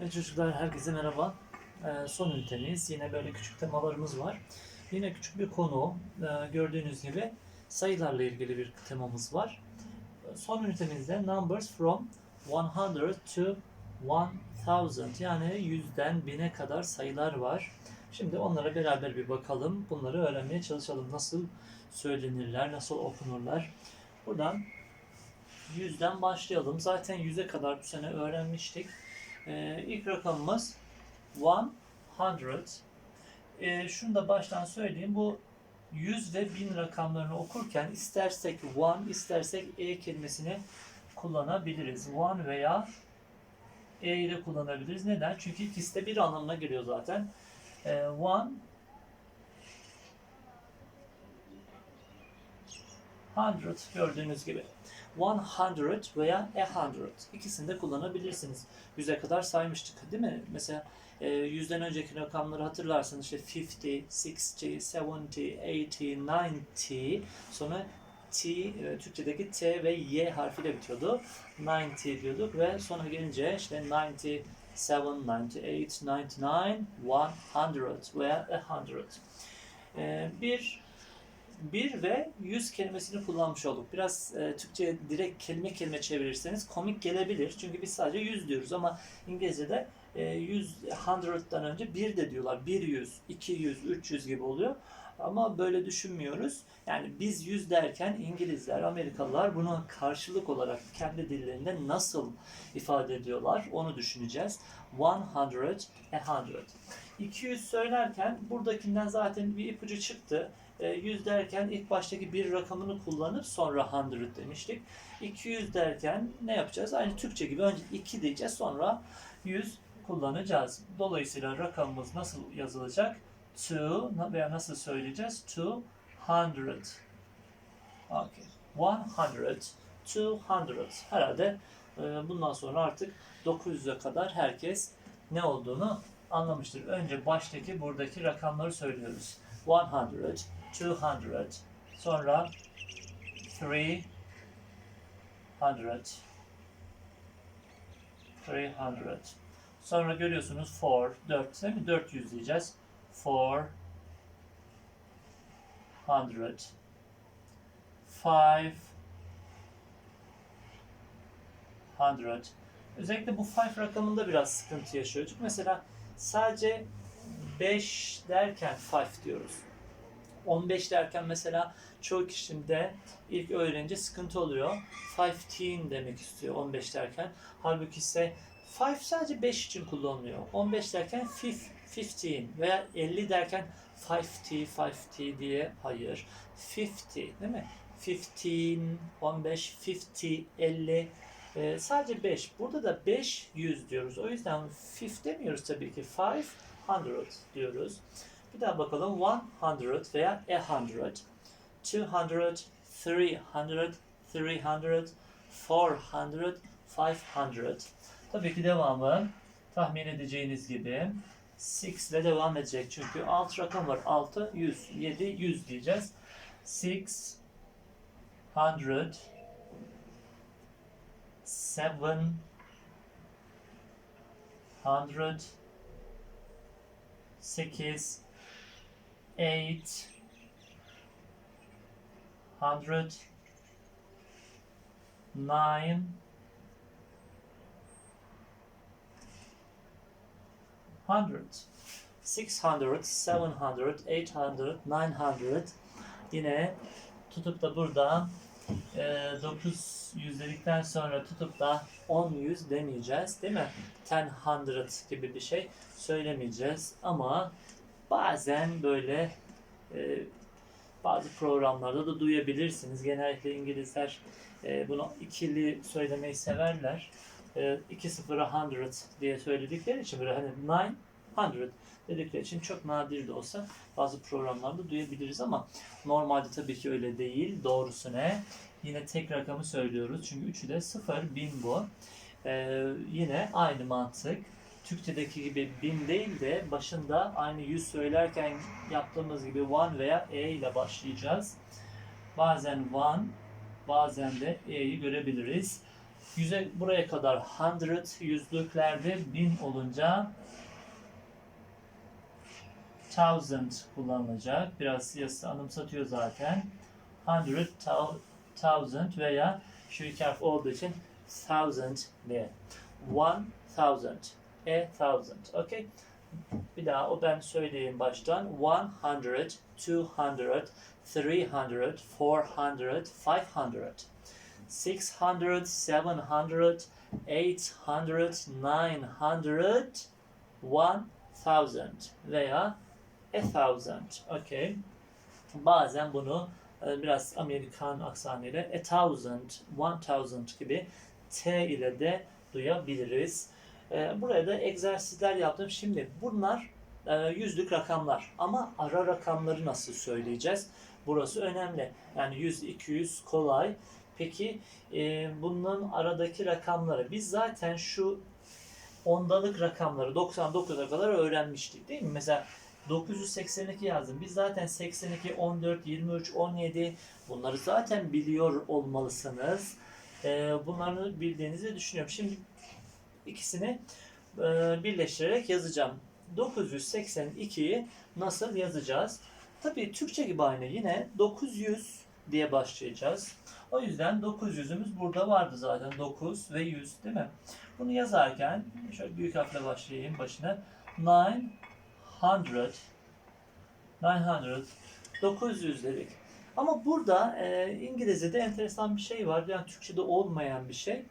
Evet çocuklar herkese merhaba. Ee, son ünitemiz. Yine böyle küçük temalarımız var. Yine küçük bir konu. Ee, gördüğünüz gibi sayılarla ilgili bir temamız var. Ee, Son ünitemizde numbers from 100 to 1000 yani yüzden bine kadar sayılar var. Şimdi onlara beraber bir bakalım. Bunları öğrenmeye çalışalım. Nasıl söylenirler, nasıl okunurlar. Buradan yüzden başlayalım. Zaten yüze kadar bu sene öğrenmiştik. Ee, ilk rakamımız 100. Ee, şunu da baştan söyleyeyim. Bu 100 ve 1000 rakamlarını okurken istersek one, istersek e kelimesini kullanabiliriz. One veya e ile kullanabiliriz. Neden? Çünkü ikisi de bir anlamına geliyor zaten. Ee, one hundred gördüğünüz gibi. 100 veya 100 ikisini de kullanabilirsiniz. 100'e kadar saymıştık değil mi? Mesela e, 100'den önceki rakamları hatırlarsanız işte 50, 60, 70, 80, 90 sonra T, e, Türkçedeki T ve Y harfiyle bitiyordu. 90 diyorduk ve sonra gelince işte 97, 98, 99, 100 veya 100. E, bir bir ve yüz kelimesini kullanmış olduk. Biraz e, Türkçe direkt kelime kelime çevirirseniz komik gelebilir. Çünkü biz sadece yüz diyoruz ama İngilizce'de e, yüz, hundred'dan önce bir de diyorlar. Bir yüz, iki yüz, üç yüz gibi oluyor. Ama böyle düşünmüyoruz. Yani biz yüz derken İngilizler, Amerikalılar buna karşılık olarak kendi dillerinde nasıl ifade ediyorlar onu düşüneceğiz. 100, a hundred. 200 söylerken buradakinden zaten bir ipucu çıktı. E, 100 derken ilk baştaki bir rakamını kullanıp sonra 100 demiştik. 200 derken ne yapacağız? Aynı Türkçe gibi önce 2 diyeceğiz sonra 100 kullanacağız. Dolayısıyla rakamımız nasıl yazılacak? To veya nasıl söyleyeceğiz? 200. Okay. 100, 200. Herhalde e, bundan sonra artık 900'e kadar herkes ne olduğunu anlamıştır. Önce baştaki buradaki rakamları söylüyoruz. 100, 200, sonra 300, 300. Sonra görüyorsunuz 4, 4 değil mi? 400 diyeceğiz. 400, 500, Özellikle bu 5 rakamında biraz sıkıntı yaşıyorduk. Mesela sadece 5 derken 5 diyoruz. 15 derken mesela çoğu kişinde ilk öğrenince sıkıntı oluyor. 15 demek istiyor 15 derken. Halbuki ise 5 sadece 5 için kullanılıyor. 15 derken 15 veya 50 derken 50, 50 diye hayır. 50 değil mi? 15, 15, 50, 50. Ee, sadece 5. Burada da 500 diyoruz. O yüzden 5 demiyoruz tabii ki. 500 diyoruz. Bir daha bakalım. 100 veya 100. 200, 300, 300, 400, 500. Tabii ki devamı tahmin edeceğiniz gibi 6 ile devam edecek. Çünkü alt rakam var. 6, 100, 7, 100 diyeceğiz. 600, 7, 100, 8, 8, 100, 9, 100, 600, 700, 800, 900 yine tutup da burada e, 900 dedikten sonra tutup da 10 yüz demeyeceğiz değil mi? 10 hundred gibi bir şey söylemeyeceğiz ama bazen böyle e, bazı programlarda da duyabilirsiniz. Genellikle İngilizler e, bunu ikili söylemeyi severler. E, 2 sıfıra 100 diye söyledikleri için böyle hani 900 dedikleri için çok nadir de olsa bazı programlarda duyabiliriz ama normalde tabii ki öyle değil. Doğrusu ne? Yine tek rakamı söylüyoruz. Çünkü üçü de 0, 1000 bu. Ee, yine aynı mantık. Türkçedeki gibi 1000 değil de başında aynı 100 söylerken yaptığımız gibi one veya e ile başlayacağız. Bazen one, bazen de e'yi görebiliriz. Yüze buraya kadar hundred yüzlüklerde bin olunca thousand kullanılacak. Biraz siyasi anımsatıyor zaten. Hundred, thou- thousand veya şu iki harf olduğu için thousand diye. One thousand. A thousand. Okay. Bir daha o ben söyleyeyim baştan. One hundred, two hundred, three hundred, four hundred, five hundred. 600, 700, 800, 900, 1000 veya 1000. Okay. Bazen bunu e, biraz Amerikan aksanıyla a thousand, one thousand gibi T ile de duyabiliriz. E, Buraya da egzersizler yaptım. Şimdi bunlar e, yüzlük rakamlar ama ara rakamları nasıl söyleyeceğiz? Burası önemli. Yani 100, 200 kolay. Peki e, bunların aradaki rakamları biz zaten şu ondalık rakamları 99'a kadar öğrenmiştik değil mi? Mesela 982 yazdım. Biz zaten 82, 14, 23, 17 bunları zaten biliyor olmalısınız. E, bunları bildiğinizi düşünüyorum. Şimdi ikisini e, birleştirerek yazacağım. 982'yi nasıl yazacağız? Tabii Türkçe gibi aynı. Yine 900 diye başlayacağız. O yüzden 900'ümüz burada vardı zaten. 9 ve 100 değil mi? Bunu yazarken şöyle büyük harfle başlayayım başına. 900 900 900 dedik. Ama burada e, İngilizce'de enteresan bir şey var. Yani Türkçe'de olmayan bir şey.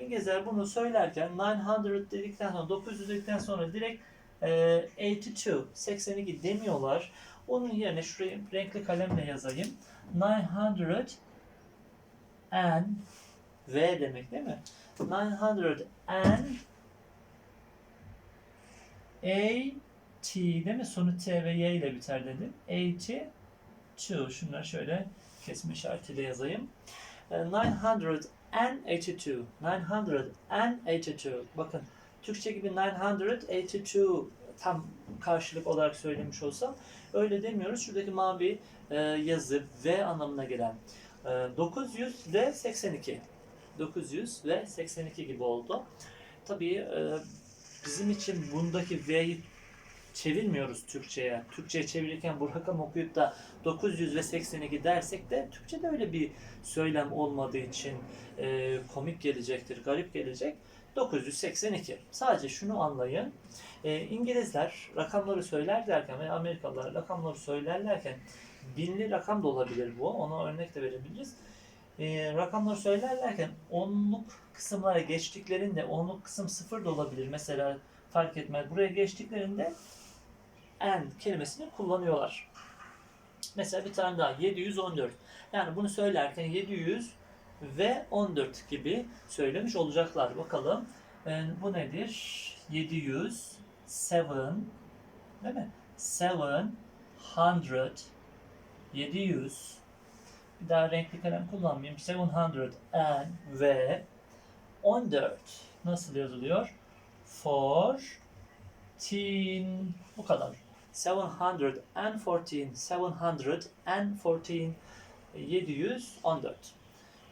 İngilizler bunu söylerken 900 dedikten sonra 900 dedikten sonra direkt e, 82 82 demiyorlar. Onun yerine şuraya renkli kalemle yazayım. 900 and V demek değil mi? 900 and 80 değil mi? Sonu T ve Y ile biter dedim. 82 şunları şöyle kesme işaretiyle yazayım. Ee, 982 982 bakın Türkçe gibi 982 tam karşılık olarak söylemiş olsam öyle demiyoruz. Şuradaki mavi e, yazı V anlamına gelen e, 900 ve 82 900 ve 82 gibi oldu. Tabii e, bizim için bundaki V'yi çevirmiyoruz Türkçe'ye. Türkçe'ye çevirirken bu rakam okuyup da 900 ve 82 dersek de Türkçe'de öyle bir söylem olmadığı için e, komik gelecektir, garip gelecek. 982. Sadece şunu anlayın. E, İngilizler rakamları söyler derken ve Amerikalılar rakamları söylerlerken binli rakam da olabilir bu. Ona örnek de verebiliriz. E, rakamları söylerlerken onluk kısımlara geçtiklerinde onluk kısım sıfır da olabilir. Mesela fark etmez. Buraya geçtiklerinde and kelimesini kullanıyorlar. Mesela bir tane daha 714. Yani bunu söylerken 700 ve 14 gibi söylemiş olacaklar. Bakalım e, bu nedir? 700 7 değil mi? 700 700 bir daha renkli kalem kullanmayayım. 700 and ve 14 nasıl yazılıyor? 14 bu kadar. 714 714 714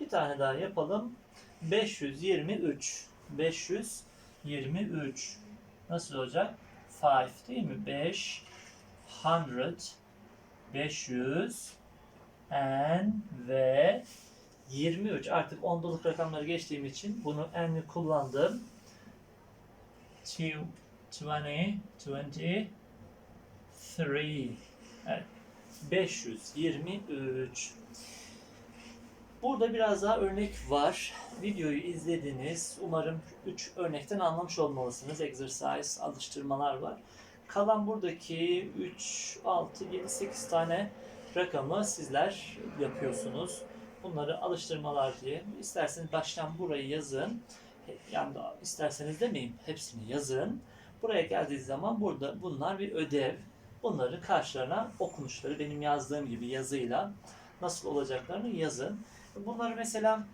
bir tane daha yapalım. 523 523 nasıl olacak? 5 değil mi? 5 100 500 and ve 23 artık ondalık rakamları geçtiğim için bunu n'li kullandım. 2 20 23 evet. 523 Burada biraz daha örnek var. Videoyu izlediniz. Umarım 3 örnekten anlamış olmalısınız. Exercise, alıştırmalar var. Kalan buradaki 3, 6, 7, 8 tane rakamı sizler yapıyorsunuz. Bunları alıştırmalar diye. İsterseniz baştan burayı yazın. Yani isterseniz demeyin. Hepsini yazın. Buraya geldiği zaman burada bunlar bir ödev. Bunları karşılarına okunuşları benim yazdığım gibi yazıyla nasıl olacaklarını yazın. Bunları mesela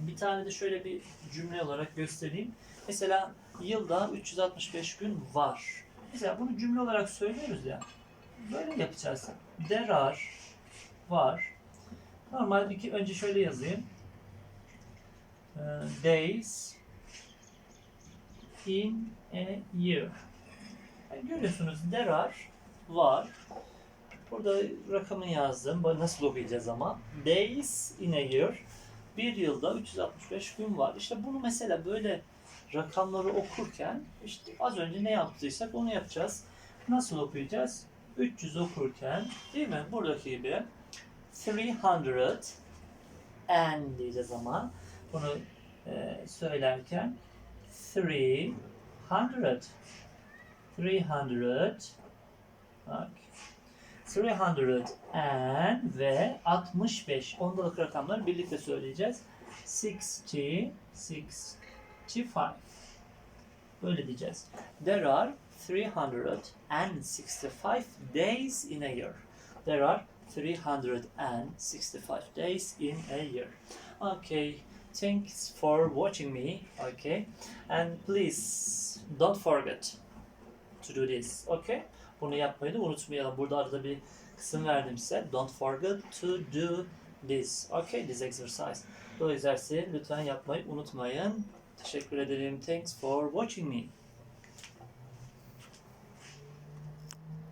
bir tane de şöyle bir cümle olarak göstereyim. Mesela yılda 365 gün var. Mesela bunu cümle olarak söylüyoruz ya. Böyle yapacağız. There are var. Normal iki önce şöyle yazayım. uh, days in a year. Yani görüyorsunuz there are var. Burada rakamını yazdım. Nasıl okuyacağız ama? Days in a year. Bir yılda 365 gün var. İşte bunu mesela böyle rakamları okurken işte az önce ne yaptıysak onu yapacağız. Nasıl okuyacağız? 300 okurken değil mi? Buradaki gibi 300 and diyeceğiz ama bunu e, söylerken 300 300 bak 300 and ve 65 ondalık rakamları birlikte söyleyeceğiz. 60 65 böyle diyeceğiz. There are 365 days in a year. There are 365 days in a year. Okay, thanks for watching me. Okay, and please don't forget to do this. Okay, bunu yapmayı da unutmayalım. Burada arada bir kısım verdim size. Don't forget to do this. Okay, this exercise. Bu egzersizi lütfen yapmayı unutmayın. Teşekkür ederim. Thanks for watching me.